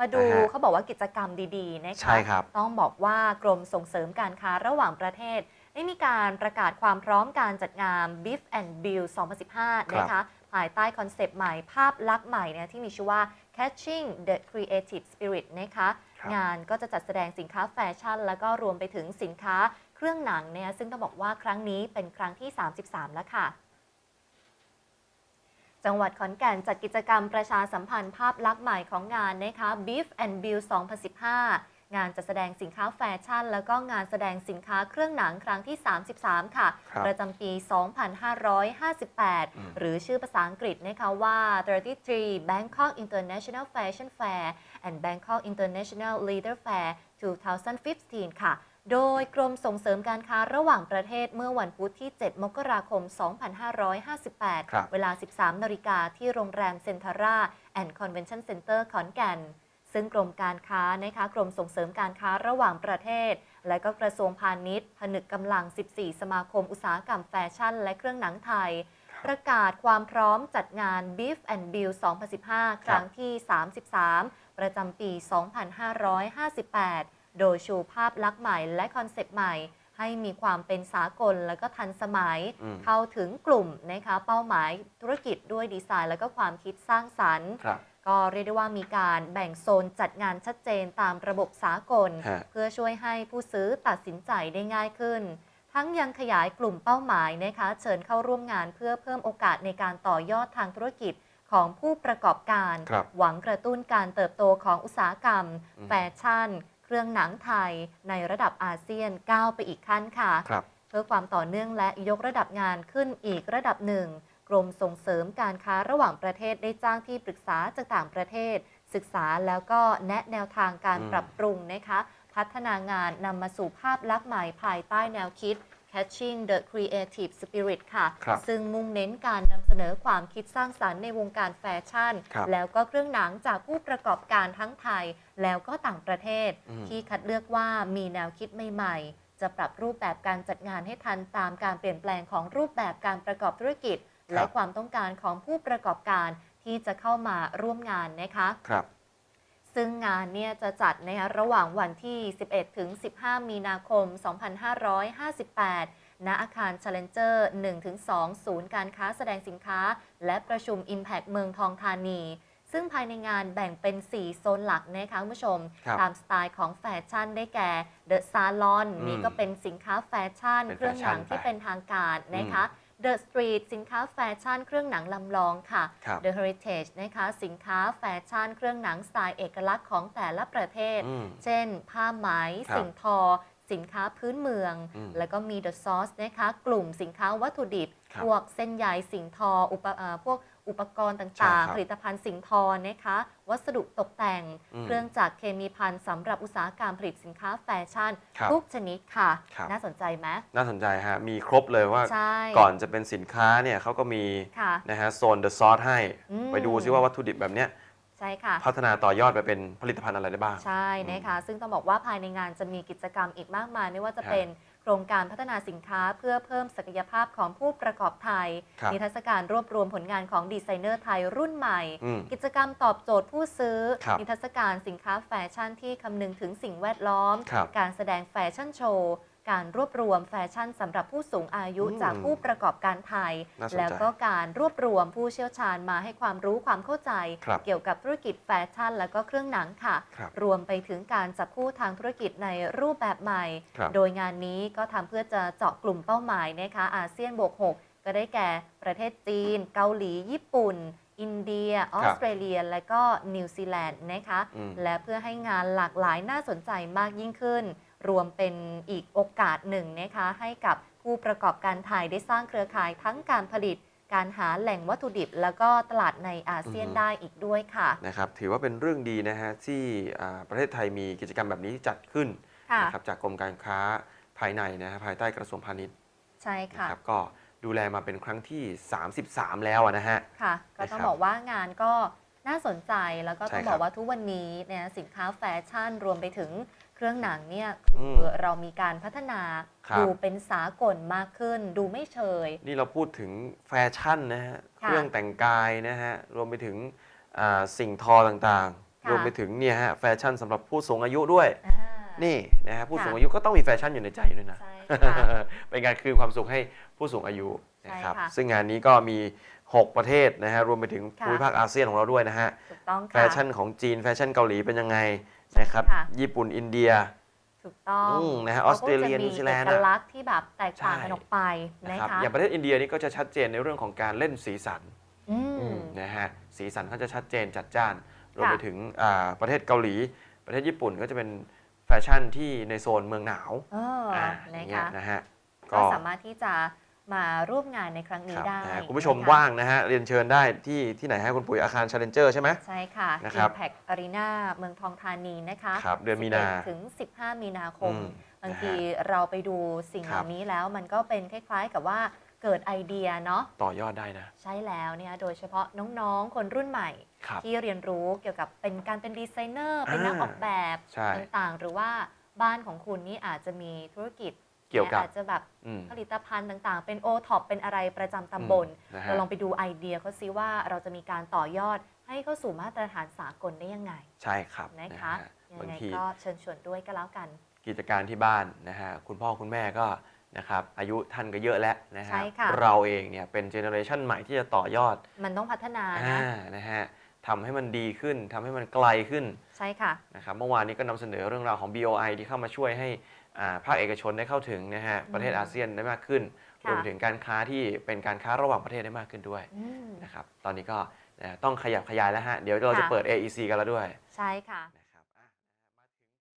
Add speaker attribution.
Speaker 1: มาดู
Speaker 2: นะฮะ
Speaker 1: เขาบอกว่ากิจกรรมดีๆนะคะ
Speaker 2: ใช่ครับ
Speaker 1: ต้องบอกว่ากรมส่งเสริมการค้าระหว่างประเทศ ได้มีการประกาศความพร้อมการจัดงาน Beef and Bill 2015 นะคะภายใต้คอนเซปต์ใหม่ภาพลักษณ์ใหม่เนี่ยที่มีชื่อว่า Catching the Creative Spirit นะคะ
Speaker 2: ครับ
Speaker 1: งานก็จะจัดแสดงสินค้าแฟชั่น แล้วก็รวมไปถึงสินค้าเครื่องหนังเนี่ยซึ่งต้องบอกว่าครั้งนี้เป็นครั้งที่ 33 แล้วค่ะ จังหวัดขอนแก่นจัดกิจกรรมประชาสัมพันธ์ภาพลักษณ์ใหม่ของงานนะคะ Beef and Bill 2015 งานจัดแสดงสินค้าแฟชั่น แล้วก็งานแสดงสินค้าเครื่องหนังครั้งที่ 33 ค่ะ
Speaker 2: ครับ
Speaker 1: ประจำปี 2558 หรือชื่อภาษาอังกฤษนะคะว่า 33 Bangkok International Fashion Fair and Bangkok International Leader Fair 2015 ค่ะ โดยกรมส่งเสริมการค้าระหว่างประเทศเมื่อวันพุธที่ 7 มกราคม 2558
Speaker 2: ครับ
Speaker 1: เวลา 13 นาฬิกาที่โรงแรมเซ็นทาร่าแอนด์คอนเวนชั่นเซ็นเตอร์ขอนแก่น ซึ่งกรมการค้านะคะกรมส่งเสริมการค้าระหว่างประเทศ และก็กระทรวงพาณิชย์ ผนึกกำลัง 14 สมาคมอุตสาหกรรมแฟชั่น และเครื่องหนังไทย ประกาศความพร้อมจัดงาน Beef and Bill 2015 ครั้งที่ 33 ประจำปี 2558 โดยชูภาพลักษณ์ใหม่และคอนเซปต์ใหม่ ให้มีความเป็นสากลและก็ทันสมัย
Speaker 2: อืม
Speaker 1: เข้าถึงกลุ่มนะคะเป้าหมายธุรกิจด้วยดีไซน์ และก็ความคิดสร้างสรรค์
Speaker 2: ครับ
Speaker 1: ก็เรียกได้ว่ามีการแบ่งโซนจัดงานชัดเจนตามระบบสากล
Speaker 2: ฮะ
Speaker 1: เพื่อช่วยให้ผู้ซื้อตัดสินใจได้ง่ายขึ้น ทั้งยังขยายกลุ่มเป้าหมายนะคะ เชิญเข้าร่วมงานเพื่อเพิ่มโอกาสในการต่อยอดทางธุรกิจของผู้ประกอบการ
Speaker 2: ครับ
Speaker 1: หวังกระตุ้นการเติบโตของอุตสาหกรรม
Speaker 2: อืม
Speaker 1: แฟชั่น เครื่องหนังไทยในระดับอาเซียนก้าวไปอีกขั้นค่ะ
Speaker 2: ครับ
Speaker 1: เพื่อความต่อเนื่องและยกระดับงานขึ้นอีกระดับหนึ่ง กรมส่งเสริมการค้าระหว่างประเทศได้จ้างที่ปรึกษาจากต่างประเทศ ศึกษาแล้วก็แนะแนวทางการ
Speaker 2: อืม
Speaker 1: ปรับปรุงนะคะ พัฒนางานนำมาสู่ภาพลักษณ์ใหม่ภายใต้แนวคิด Catching the Creative Spirit ค่ะ
Speaker 2: ครับ
Speaker 1: ซึ่งมุ่งเน้นการนำเสนอความคิดสร้างสรรค์ในวงการแฟชั่น
Speaker 2: ครับ
Speaker 1: แล้วก็เครื่องหนังจากผู้ประกอบการทั้งไทย แล้วก็ต่างประเทศ
Speaker 2: อืม
Speaker 1: ที่คัดเลือกว่ามีแนวคิดใหม่ ๆ จะปรับรูปแบบการจัดงานให้ทันตามการเปลี่ยนแปลงของรูปแบบการประกอบธุรกิจ และความต้องการของผู้ประกอบการที่จะเข้ามาร่วมงานนะคะ
Speaker 2: ครับ
Speaker 1: ซึ่งงานเนี่ยจะจัดนะคะระหว่างวันที่ 11 ถึง 15 มีนาคม 2558 ณ อาคาร Challenger 1-2 ศูนย์การค้าแสดงสินค้า และประชุม Impact เมืองทองธานี ซึ่งภายในงานแบ่งเป็น 4 โซนหลักนะคะคุณผู้ชม
Speaker 2: ครับ
Speaker 1: ตามสไตล์ของแฟชั่นได้แก่ The Salon
Speaker 2: อืม
Speaker 1: นี่ก็เป็นสินค้าแฟชั่น
Speaker 2: เป็น
Speaker 1: เครื่องหนัง
Speaker 2: แฟชั่น
Speaker 1: ที่
Speaker 2: ไป
Speaker 1: เป็นทางการนะคะ The Street สินค้าแฟชั่นเครื่องหนังลำลองค่ะ
Speaker 2: ครับ
Speaker 1: The Heritage นะคะสินค้าแฟชั่นเครื่องหนังสไตล์เอกลักษณ์ของแต่ละประเทศ
Speaker 2: อืม
Speaker 1: เช่น ผ้าไหม
Speaker 2: ครับ
Speaker 1: สิ่งทอ สินค้าพื้นเมือง
Speaker 2: อืม
Speaker 1: แล้วก็มี The Sauce นะคะ กลุ่มสินค้าวัตถุดิบ
Speaker 2: ครับ
Speaker 1: พวกเส้นใยสิ่งทอ อุปเอ่อพวก อุปกรณ์
Speaker 2: ใช่
Speaker 1: ต่าง
Speaker 2: ครับ
Speaker 1: ๆผลิตภัณฑ์สิ่งทอนะคะ วัสดุตกแต่ง
Speaker 2: อืม
Speaker 1: เครื่องจักรเคมีภัณฑ์สำหรับอุตสาหกรรมผลิตสินค้าแฟชั่น
Speaker 2: ครับ
Speaker 1: ทุกชนิดค่ะ
Speaker 2: ครับ
Speaker 1: น่าสนใจไหม
Speaker 2: น่าสนใจฮะ มีครบเลยว่า
Speaker 1: ใช่
Speaker 2: ก่อนจะเป็นสินค้าเนี่ยเขาก็มี
Speaker 1: ค่ะ
Speaker 2: นะฮะโซน The Sauce ให้
Speaker 1: อืม
Speaker 2: ไปดูซิว่าวัตถุดิบแบบเนี้ย
Speaker 1: ใช่ค่ะ
Speaker 2: พัฒนาต่อยอดไปเป็นผลิตภัณฑ์อะไรได้บ้าง
Speaker 1: ใช่นะคะซึ่งต้องบอกว่าภายในงานจะมีกิจกรรมอีกมากมาย ไม่ว่าจะ
Speaker 2: ครับ
Speaker 1: เป็น โครงการพัฒนาสินค้าเพื่อเพิ่มศักยภาพของผู้ประกอบไทย
Speaker 2: ครับ
Speaker 1: นิทรรศการรวบรวมผลงานของดีไซเนอร์ไทยรุ่นใหม่
Speaker 2: อืม
Speaker 1: กิจกรรมตอบโจทย์ผู้ซื้อ
Speaker 2: ครับ
Speaker 1: นิทรรศการสินค้าแฟชั่นที่คำนึงถึงสิ่งแวดล้อม
Speaker 2: ครับ
Speaker 1: การแสดงแฟชั่นโชว์ การรวบรวมแฟชั่นสำหรับผู้สูงอายุ
Speaker 2: อืม
Speaker 1: จากผู้ประกอบการไทย
Speaker 2: น่าสนใจ
Speaker 1: แล้วก็การรวบรวมผู้เชี่ยวชาญมาให้ความรู้ความเข้าใจ
Speaker 2: ครับ
Speaker 1: เกี่ยวกับธุรกิจแฟชั่น แล้วก็เครื่องหนังค่ะ
Speaker 2: ครับ
Speaker 1: รวมไปถึงการจับคู่ทางธุรกิจในรูปแบบใหม่
Speaker 2: ครับ
Speaker 1: โดยงานนี้ก็ทำเพื่อจะเจาะกลุ่มเป้าหมายนะคะอาเซียนบวก 6 ก็ได้แก่ประเทศจีน เกาหลี ญี่ปุ่น อินเดีย ออสเตรเลีย และก็นิวซีแลนด์นะคะ
Speaker 2: อืม
Speaker 1: และเพื่อให้งานหลากหลายน่าสนใจมากยิ่งขึ้น รวมเป็นอีกโอกาสหนึ่งนะคะให้กับผู้ประกอบการไทยได้สร้างเครือข่ายทั้งการผลิตการหาแหล่งวัตถุดิบ แล้วก็ตลาดในอาเซียน
Speaker 2: อือฮึ
Speaker 1: ได้อีกด้วยค่ะ
Speaker 2: นะครับถือว่าเป็นเรื่องดีนะฮะที่อ่าประเทศไทยมีกิจกรรมแบบนี้จัดขึ้น
Speaker 1: ค่ะ
Speaker 2: นะครับจากกรมการค้าภายในนะฮะภายใต้กระทรวงพาณิชย์
Speaker 1: ใช่
Speaker 2: นะ
Speaker 1: ค่ะ
Speaker 2: ครับก็ดูแลมาเป็นครั้งที่ 33 แล้วอะนะฮะ
Speaker 1: ค่ะก็ต้อง
Speaker 2: นะครับ
Speaker 1: บอกว่างานก็ น่าสนใจแล้วก็
Speaker 2: ใช่
Speaker 1: ต้อง
Speaker 2: ครับ
Speaker 1: บอกว่าทุกวันนี้เนี่ยสินค้าแฟชั่นรวมไปถึงเครื่องหนังเนี่ย
Speaker 2: อื
Speaker 1: คือ
Speaker 2: ม
Speaker 1: เรามีการพัฒนา
Speaker 2: ครับ
Speaker 1: ดูเป็นสากลมากขึ้น ดูไม่เชย
Speaker 2: นี่เราพูดถึงแฟชั่นนะฮะ
Speaker 1: ค่ะ
Speaker 2: เครื่องแต่งกายนะฮะรวมไปถึงอ่าสิ่งทอต่าง
Speaker 1: ค่ะ
Speaker 2: รวมไปถึงเนี่ยฮะแฟชั่นสำหรับผู้สูงอายุด้วย
Speaker 1: อ่า
Speaker 2: นี่นะฮะผู้
Speaker 1: ค่ะ
Speaker 2: สูงอายุก็ต้องมีแฟชั่นอยู่ในใจด้วยนะ
Speaker 1: ใช่ค่ะ
Speaker 2: เป็นการคืนความสุขให้ผู้สูงอายุนะครับ
Speaker 1: ใช่ค่ะ
Speaker 2: ซึ่งงานนี้ก็มี 6 ประเทศนะฮะรวมไปถึง
Speaker 1: ค่ะ
Speaker 2: ภูมิภาคอาเซียนของเราด้วยนะฮะ
Speaker 1: ถูกต้อง
Speaker 2: แฟ
Speaker 1: ค่ะ
Speaker 2: ชั่นของจีนแฟชั่นเกาหลีเป็นยังไงนะครับ
Speaker 1: ค่ะ
Speaker 2: ญี่ปุ่นอินเดีย
Speaker 1: ถูกต้อง
Speaker 2: อืมนะฮะ
Speaker 1: ขา
Speaker 2: ออสเตรเลีย
Speaker 1: ก็จะ
Speaker 2: นิวซีแลนด์
Speaker 1: มี
Speaker 2: อะ
Speaker 1: เอกลักษณ์ที่แบบแตกต่าง
Speaker 2: ใช่
Speaker 1: กันออกไป
Speaker 2: นะ
Speaker 1: นะครับคะ
Speaker 2: อย่างประเทศอินเดียนี่ก็จะชัดเจนในเรื่องของการเล่นสีสัน
Speaker 1: อืม
Speaker 2: นะฮะสีสันเขาจะชัดเจนจัดจ้านรวม
Speaker 1: ค่ะ
Speaker 2: ไปถึงอ่าประเทศเกาหลี ประเทศญี่ปุ่นก็จะเป็นแฟชั่นที่ในโซนเมืองหนาว
Speaker 1: เอออ
Speaker 2: อ่าอ
Speaker 1: นะ
Speaker 2: ย่างเงี้ย
Speaker 1: คะ
Speaker 2: นะฮะ
Speaker 1: ก็สามารถที่จะ มาร่วมงานในครั้งนี้
Speaker 2: ครับ
Speaker 1: ได้
Speaker 2: นะฮะคุณผู้ชม
Speaker 1: นะคะ
Speaker 2: ว่างนะฮะเรียนเชิญได้ที่ที่ไหนฮะคุณปุ๋ยอาคาร Challenger ใช่ไหม
Speaker 1: ใช่ค่ะ
Speaker 2: นะครับ
Speaker 1: Impact Arena เมืองทองธานีนะคะ
Speaker 2: ครับเดือนมีนา
Speaker 1: 11ถึง 15 มีนาคม
Speaker 2: อืม
Speaker 1: บาง
Speaker 2: นะฮะ
Speaker 1: ทีเราไปดูสิ่ง
Speaker 2: ค
Speaker 1: เห
Speaker 2: รับ
Speaker 1: ล่านี้แล้วมันก็เป็นคล้ายๆกับว่าเกิดไอเดียเนาะ
Speaker 2: ต่อยอดได้นะ
Speaker 1: ใช่แล้วเนี่ยโดยเฉพาะน้องๆ คนรุ่นใหม่
Speaker 2: ครับ
Speaker 1: ที่เรียนรู้เกี่ยวกับเป็นการเป็นดีไซเนอร์ เป็นนัก
Speaker 2: อ่า
Speaker 1: ออกแบบ
Speaker 2: ใช่
Speaker 1: ต่างๆ หรือว่าบ้านของคุณนี่อาจจะมีธุรกิจ
Speaker 2: เกี่ยวกับ
Speaker 1: อาจจะแบบ
Speaker 2: อืม
Speaker 1: ผลิตภัณฑ์ต่างๆ เป็นโอท็อปเป็นอะไรประจำตำบล
Speaker 2: อืมนะฮะ
Speaker 1: เราลองไปดูไอเดียเขาซิว่าเราจะมีการต่อยอดให้เข้าสู่มาตรฐานสากลได้ยังไง
Speaker 2: ใช่ครับ
Speaker 1: นะคะ
Speaker 2: ฮ
Speaker 1: ยัง
Speaker 2: บาง
Speaker 1: ไง
Speaker 2: ที
Speaker 1: ก็เชิญชวนด้วยก็แล้วกัน
Speaker 2: กิจการที่บ้านนะฮะคุณพ่อคุณแม่ก็นะครับอายุท่านก็เยอะแล้วนะฮะ
Speaker 1: ใช่ค่ะ
Speaker 2: เราเองเนี่ยเป็นเจเนอเรชันใหม่ที่จะต่อยอด
Speaker 1: มันต้องพัฒนา
Speaker 2: อ่า
Speaker 1: นะ
Speaker 2: นะฮะทำให้มันดีขึ้นทำให้มันไกลขึ้น
Speaker 1: ใช่ค่ะ
Speaker 2: นะครับเมื่อวานนี้ก็นำเสนอเรื่องราวของ BOI ที่เข้ามาช่วยให้อ่า ภาคเอกชนได้เข้าถึงนะฮะประเทศ
Speaker 1: อืม
Speaker 2: อาเซียนได้มากขึ้น
Speaker 1: ค่ะ
Speaker 2: รวมถึงการค้าที่เป็นการค้าระหว่างประเทศได้มากขึ้นด้วย
Speaker 1: อืม
Speaker 2: นะครับตอนนี้ก็นะต้องขยับขยายแล้วฮะเดี๋ยวเราจะ
Speaker 1: ค่ะ
Speaker 2: เปิด AEC กันแล้วด้วย
Speaker 1: ใช่ค่ะ